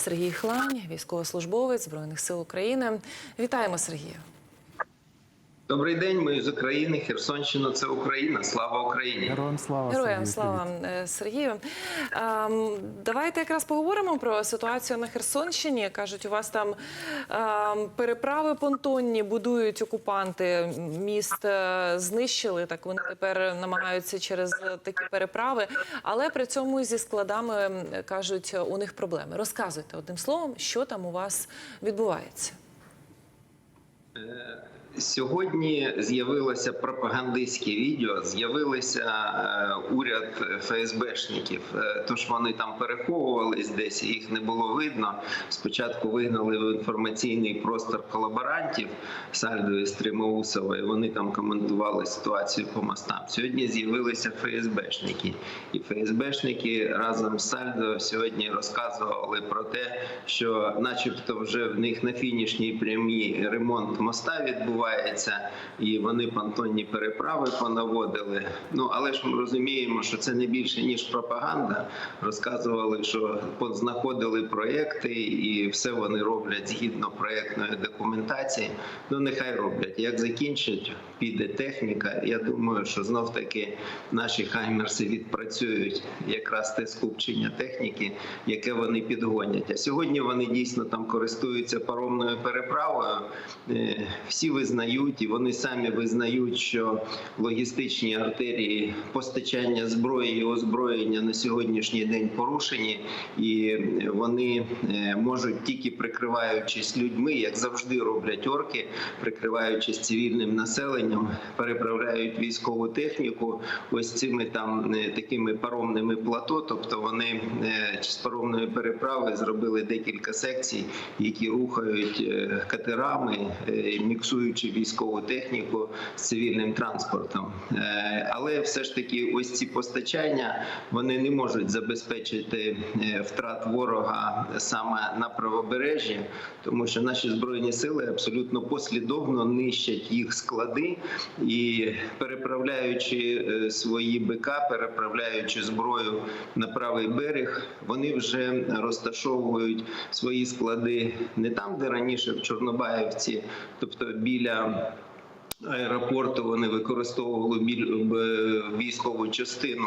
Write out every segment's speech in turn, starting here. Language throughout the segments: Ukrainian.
Сергій Хлань, військовослужбовець Збройних сил України. Вітаємо Сергію. Добрий день, ми з України. Херсонщина це Україна. Слава Україні! Героям слава Героям Сергію, слава е, Сергію. Ем, Давайте якраз поговоримо про ситуацію на Херсонщині. Кажуть, у вас там ем, переправи понтонні будують окупанти. Міст е, знищили. Так вони тепер намагаються через такі переправи. Але при цьому зі складами кажуть, у них проблеми. Розказуйте одним словом, що там у вас відбувається. Сьогодні з'явилося пропагандистське відео. З'явилися е, уряд ФСБшників. Е, Тож вони там переховувались десь, їх не було видно. Спочатку вигнали в інформаційний простор колаборантів Сальдо Стримоусова, і вони там коментували ситуацію по мостам. Сьогодні з'явилися ФСБшники, і ФСБшники разом з Сальдо сьогодні розказували про те, що, начебто, вже в них на фінішній прямій ремонт моста відбувається, і вони понтонні переправи понаводили. Ну але ж ми розуміємо, що це не більше ніж пропаганда. Розказували, що знаходили проекти, і все вони роблять згідно проектної документації. Ну нехай роблять. Як закінчать, піде техніка. Я думаю, що знов таки наші хаймерси відпрацюють якраз те скупчення техніки, яке вони підгонять. А сьогодні вони дійсно там користуються паромною переправою. Е, Всі визнають, і вони самі визнають, що логістичні артерії постачання зброї і озброєння на сьогоднішній день порушені, і вони е, можуть тільки прикриваючись людьми, як завжди роблять орки, прикриваючись цивільним населенням, переправляють військову техніку ось цими там е, такими паромними плато. Тобто вони е, з паромної переправи зробили декілька секцій, які рухають е, катерами, е, міксуючи військову техніку з цивільним транспортом. Е, Але все ж таки, ось ці постачання вони не можуть забезпечити е, втрат ворога саме на правобережжі, тому що наші збройні сили абсолютно послідовно нищать їх склади і переправляючи е, свої БК, переправляючи зброю на правий берег, вони вже розташовують свої склади не там, де раніше в Чорнобаївці, тобто біля. Аеропорту вони використовували військову частину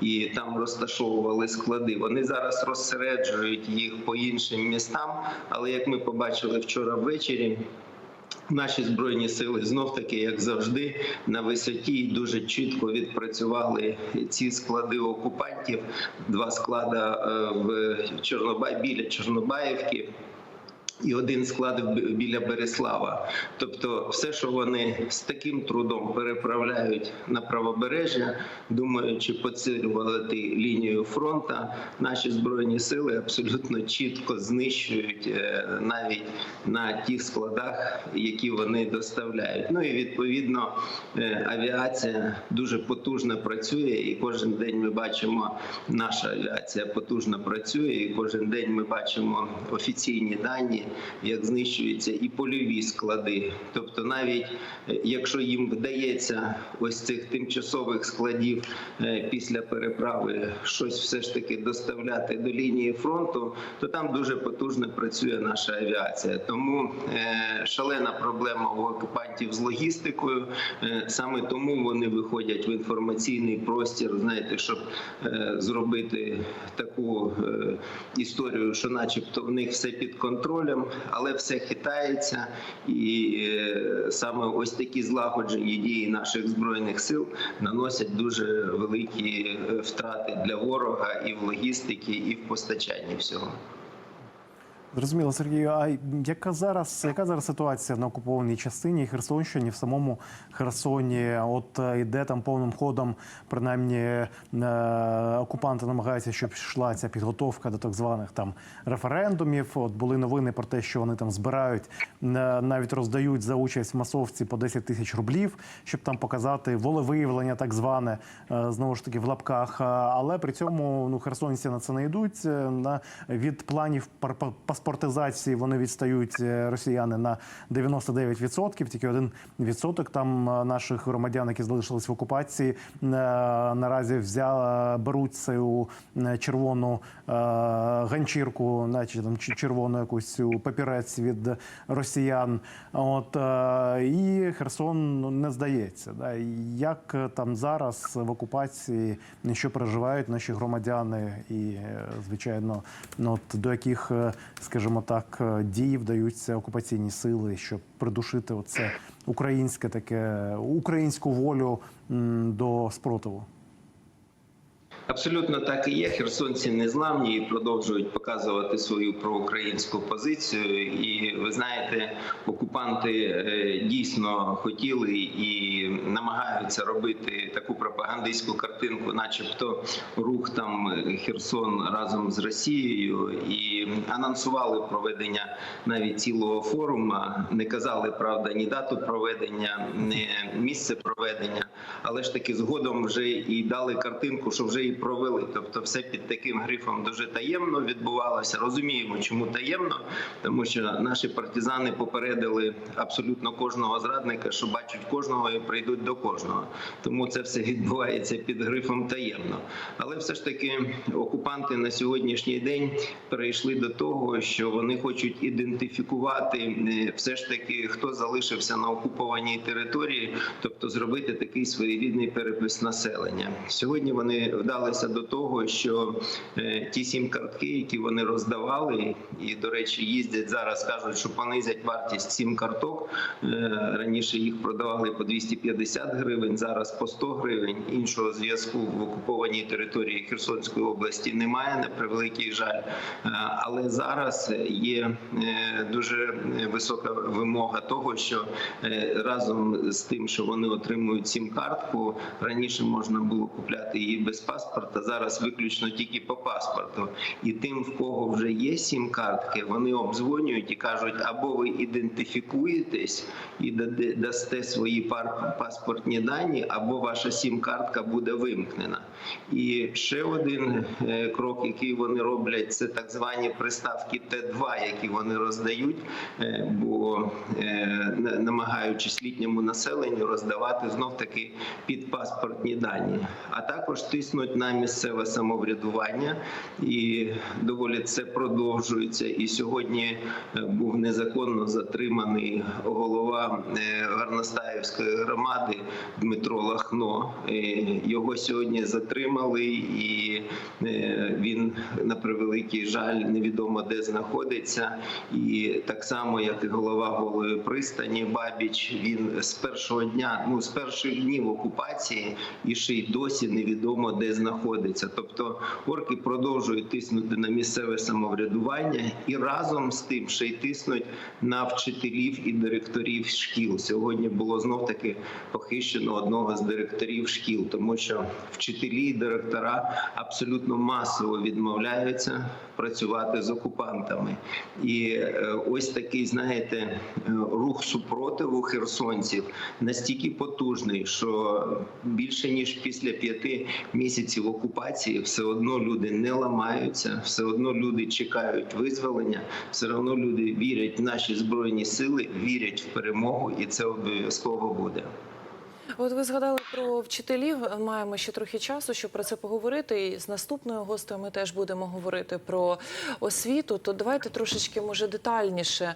і там розташовували склади. Вони зараз розсереджують їх по іншим містам. Але як ми побачили вчора ввечері, Наші збройні сили знов таки, як завжди, на висоті і дуже чітко відпрацювали ці склади окупантів. Два склада е, в Чорнобай біля Чорнобаївки. І один склад біля Береслава. Тобто, все, що вони з таким трудом переправляють на правобережжя, думаючи поцілювати лінію фронту, наші збройні сили абсолютно чітко знищують е, навіть на тих складах, які вони доставляють. Ну і відповідно е, авіація дуже потужно працює, і кожен день ми бачимо, наша авіація потужно працює, і кожен день ми бачимо офіційні дані, як знищуються і польові склади. Тобто, навіть е, якщо їм вдається ось цих тимчасових складів е, після переправи щось все ж таки доставляти до лінії фронту, то там дуже потужно працює наша авіація. Тому е, шалена проблема у окупантів з логістикою. Саме тому вони виходять в інформаційний простір, знаєте, щоб зробити таку історію, що, начебто, в них все під контролем, але все хитається, і е, саме ось такі злагоджені дії наших збройних сил наносять дуже великі е, втрати для ворога і в логістиці, і в постачанні всього. Зрозуміло, Сергію. А яка зараз яка зараз ситуація на окупованій частині Херсонщині в самому Херсоні? От е, йде там повним ходом, принаймні е, окупанти намагаються, щоб йшла ця підготовка до так званих там референдумів. От були новини про те, що вони там збирають, е, навіть роздають за участь масовці по 10 тисяч рублів, щоб там показати волевиявлення, так зване знову ж таки в лапках. Але при цьому ну херсонці на це не йдуть. На від планів пар- пар- пас- паспортизації вони відстають е, росіяни на 99%. Тільки один відсоток там е, наших громадян, які залишились в окупації, е, наразі взяли, беруть цю червону ганчірку, наче там червону якусь цю папірець від росіян. От і Херсон ну, не здається. Да? Як там зараз в окупації що переживають наші громадяни, і звичайно, ну от до яких, е, скажімо так, дії вдаються окупаційні сили, щоб придушити оце українське таке українську волю до спротиву. Абсолютно так і є. Херсонці незламні і продовжують показувати свою проукраїнську позицію. І ви знаєте, окупанти е, дійсно хотіли і намагаються робити таку пропагандистську картинку, начебто рух там Херсон разом з Росією, і анонсували проведення навіть цілого форуму. Не казали правда ні дату проведення, ні місце проведення, але ж таки згодом вже і дали картинку, що вже і провели. Тобто, все під таким грифом дуже таємно відбувалося. Розуміємо, чому таємно, тому що наші партизани попередили абсолютно кожного зрадника, що бачать кожного і прийдуть до кожного. Тому це все відбувається під грифом таємно. Але все ж таки окупанти на сьогоднішній день перейшли до того, що вони хочуть ідентифікувати е, все ж таки, хто залишився на окупованій території, тобто зробити такий своєрідний перепис населення. Сьогодні вони вдалися до того, що е, ті сім картки, які вони роздавали, і до речі, їздять зараз, кажуть, що понизять вартість сім карток. Е, Раніше їх продавали по 250 гривень, зараз по 100 гривень. Іншого зв'язку в окупованій території Херсонської області немає, на превеликий жаль. Е, Але зараз є дуже висока вимога того, що разом з тим, що вони отримують сім картку, раніше можна було купляти її без паспорта. Зараз виключно тільки по паспорту. І тим, в кого вже є сім картки, вони обдзвонюють і кажуть, або ви ідентифікуєтесь і дасте свої паспортні дані, або ваша сім-картка буде вимкнена. І ще один е, крок, який вони роблять, це так звані приставки Т2, які вони роздають, е, бо е, намагаючись літньому населенню роздавати знов таки під паспортні дані, а також тиснуть на місцеве самоврядування, і доволі це продовжується. І сьогодні е, був незаконно затриманий голова е, громади Дмитро Лахно. Е, Його сьогодні затримали, і він на превеликий жаль невідомо де знаходиться. І так само, як і голова голої пристані Бабіч, він з першого дня, ну з перших днів окупації, і ще й досі невідомо де знаходиться. Тобто орки продовжують тиснути на місцеве самоврядування і разом з тим ще й тиснуть на вчителів і директорів шкіл. Сьогодні було знов таки похищено одного з директорів шкіл, тому що вчителі і директора абсолютно масово відмовляються працювати з окупантами. І е, ось такий, знаєте, е, рух супротиву херсонців настільки потужний, що більше ніж після п'яти місяців окупації все одно люди не ламаються, все одно люди чекають визволення, все одно люди вірять в наші збройні сили, вірять в перемогу, і це обов'язково буде. От ви згадали про вчителів. Маємо ще трохи часу, щоб про це поговорити. І з наступною гостею ми теж будемо говорити про освіту. То давайте трошечки може детальніше,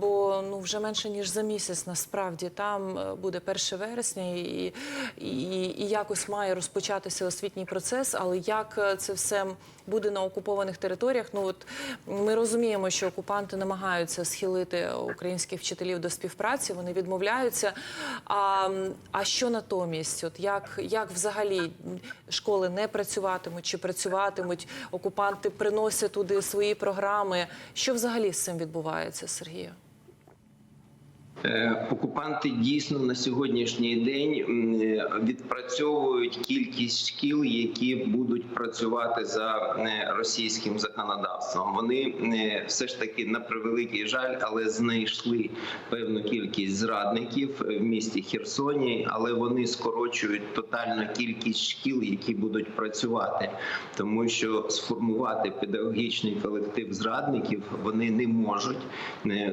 бо ну вже менше ніж за місяць. Насправді там е, буде 1 вересня, і, і, і якось має розпочатися освітній процес. Але як це все буде на окупованих територіях? Ну от ми розуміємо, що окупанти намагаються схилити українських вчителів до співпраці. Вони відмовляються. А, а що натомість? От як, як взагалі школи не працюватимуть чи працюватимуть? Окупанти приносять туди свої програми. Що взагалі з цим відбувається, Сергію? Е, Окупанти дійсно на сьогоднішній день е, відпрацьовують кількість шкіл, які будуть працювати за е, російським законодавством. Вони все ж таки на превеликий жаль, але знайшли певну кількість зрадників в місті Херсоні, але вони скорочують тотально кількість шкіл, які будуть працювати, тому що сформувати педагогічний колектив зрадників вони не можуть,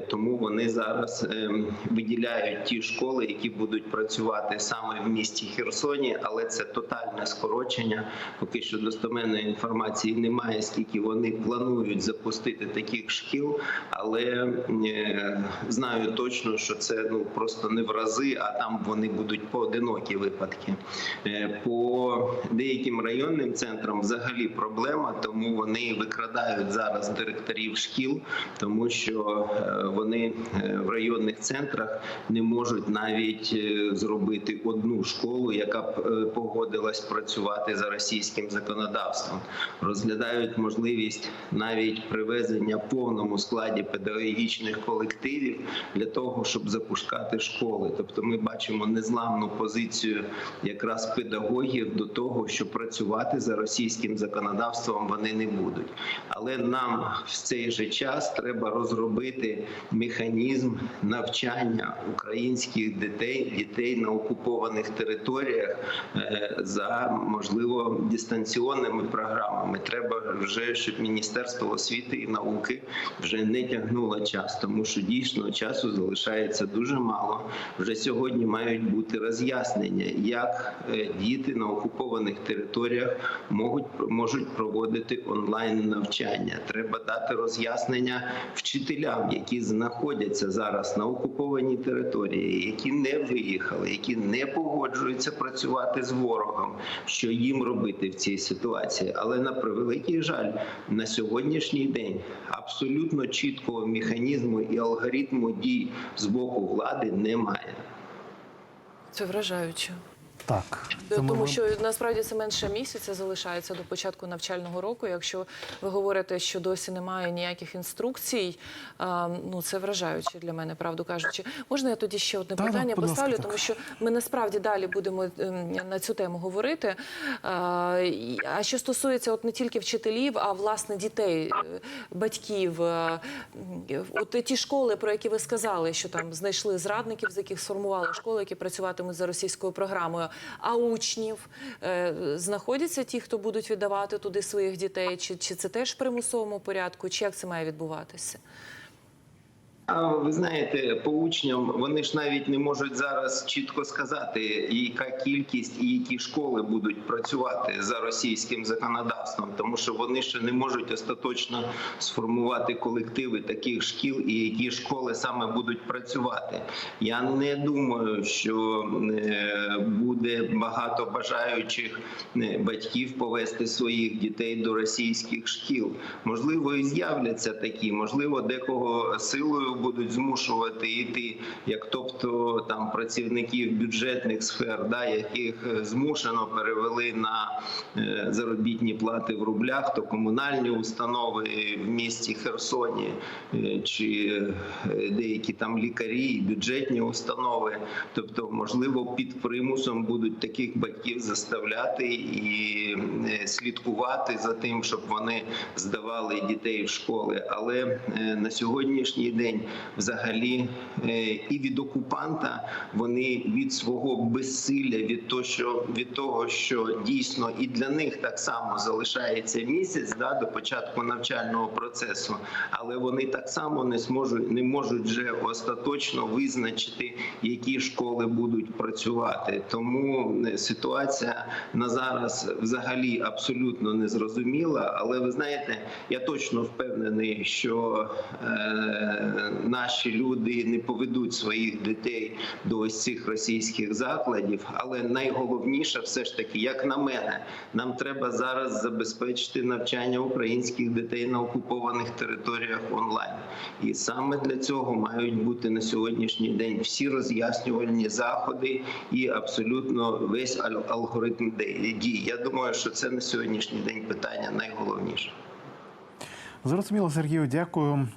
тому вони зараз ем, виділяють ті школи, які будуть працювати саме в місті Херсоні, але це тотальне скорочення. Поки що достеменної інформації немає, скільки вони планують запустити таких шкіл, але е, знаю точно, що це ну просто не в рази, а там вони будуть поодинокі випадки. Е, По деяким районним центрам взагалі проблема, тому вони викрадають зараз директорів шкіл, тому що е, вони в районних центрах не можуть навіть е, зробити одну школу, яка б е, погодилась працювати за російським законодавством. Розглядають можливість навіть привезення в повному складі педагогічних колективів для того, щоб запускати школи. Тобто, ми бачимо незламну позицію якраз педагогів до того, що працювати за російським законодавством вони не будуть. Але нам в цей же час треба розробити механізм навчання українських дітей, дітей на окупованих територіях е, за можливо дистанційними програмами. Треба вже, щоб Міністерство освіти і науки вже не тягнуло час, тому що дійсно часу залишається дуже мало. Вже сьогодні мають бути роз'яснення, як е, діти на окупованих територіях можуть можуть проводити онлайн навчання. Треба дати роз'яснення вчителям, які знаходяться зараз на окупованій території, які не виїхали, які не погоджуються працювати з ворогом. Що їм робити в цій ситуації? Але на превеликий жаль, на сьогоднішній день абсолютно чіткого механізму і алгоритму дій з боку влади немає. Це вражаюче. Так, Тому ми- що насправді це менше місяця залишається до початку навчального року. Якщо ви говорите, що досі немає ніяких інструкцій, а, ну це вражаюче для мене, правду кажучи. Можна я тоді ще одне Так, так, питання ласка, поставлю, так. тому що ми насправді далі будемо ем, на цю тему говорити. А, А що стосується от не тільки вчителів, а власне дітей, е, батьків, е, от ті школи, про які ви сказали, що там знайшли зрадників, з яких сформували школи, які працюватимуть за російською програмою. А учнів? Е, знаходяться ті, хто будуть віддавати туди своїх дітей, чи, чи це теж в примусовому порядку, чи як це має відбуватися? А ви знаєте, по учням вони ж навіть не можуть зараз чітко сказати, яка кількість і які школи будуть працювати за російським законодавством, тому що вони ще не можуть остаточно сформувати колективи таких шкіл і які школи саме будуть працювати. Я не думаю, що е, буде багато бажаючих е, батьків повести своїх дітей до російських шкіл. Можливо, і з'являться такі, можливо, декого силою будуть змушувати йти, як тобто там працівників бюджетних сфер, да, яких е, змушено перевели на е, заробітні плати в рублях, то комунальні установи в місті Херсоні е, чи деякі там лікарі, бюджетні установи. Тобто, можливо, під примусом будуть таких батьків заставляти і слідкувати за тим, щоб вони здавали дітей в школи. Але на сьогоднішній день, взагалі, е, і від окупанта вони від свого безсилля, від того, що від того, що дійсно і для них так само залишається місяць да, до початку навчального процесу, але вони так само не зможуть не можуть вже остаточно визначити, які школи будуть працювати. Тому е, ситуація на зараз взагалі абсолютно незрозуміла. Але ви знаєте, я точно впевнений, що е, наші люди не поведуть своїх дітей до ось цих російських закладів. Але найголовніше, все ж таки, як на мене, нам треба зараз забезпечити навчання українських дітей на окупованих територіях онлайн. І саме для цього мають бути на сьогоднішній день всі роз'яснювальні заходи і абсолютно весь ал- алгоритм дій. Я думаю, що це на сьогоднішній день питання найголовніше. Зрозуміло, Сергію, дякую е,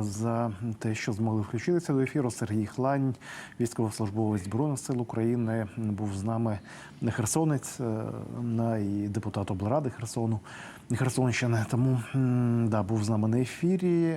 за те, що змогли включитися до ефіру. Сергій Хлань, військовослужбовець Збройних сил України, був з нами не херсонець, е, і депутат облради Херсону Херсонщини. Тому да, був з нами на ефірі.